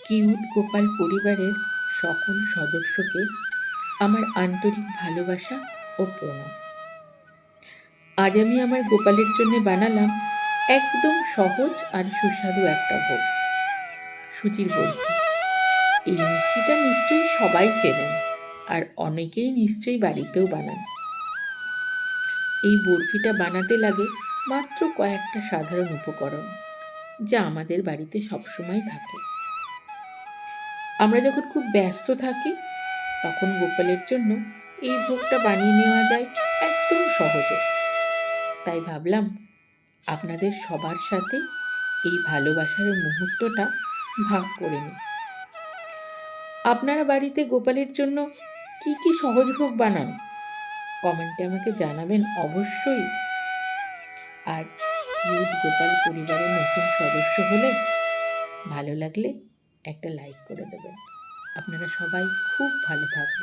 Cute Gopal পরিবারের সকল সদস্যকে আমার আন্তরিক ভালোবাসা ও প্রণাম। আজ আমি আমার গোপালের জন্য বানালাম একদম সহজ আর সুস্বাদু একটা ভোগ। সুজির বরফি এই মিষ্টিটা নিশ্চয়ই সবাই চেনেন আর অনেকেই নিশ্চয়ই বাড়িতেও বানান। এই বরফিটা বানাতে লাগে মাত্র কয়েকটা সাধারণ উপকরণ, যা আমাদের বাড়িতে সবসময় থাকে। আমরা যখন খুব ব্যস্ত থাকি, তখন গোপালের জন্য এই ভোগটা বানিয়ে নেওয়া যায় একদম সহজে। তাই ভাবলাম, আপনাদের সবার সাথে এই ভালোবাসার মুহূর্তটা ভাগ করে নিই। আপনারা বাড়িতে গোপালের জন্য কি কি সহজ ভোগ বানান? কমেন্টে আমাকে জানাবেন অবশ্যই। আর গোপাল পরিবারের নতুন সদস্য হলে ভালো লাগলে একটা লাইক করে দেবেন। আপনারা সবাই খুব ভালো থাকবেন।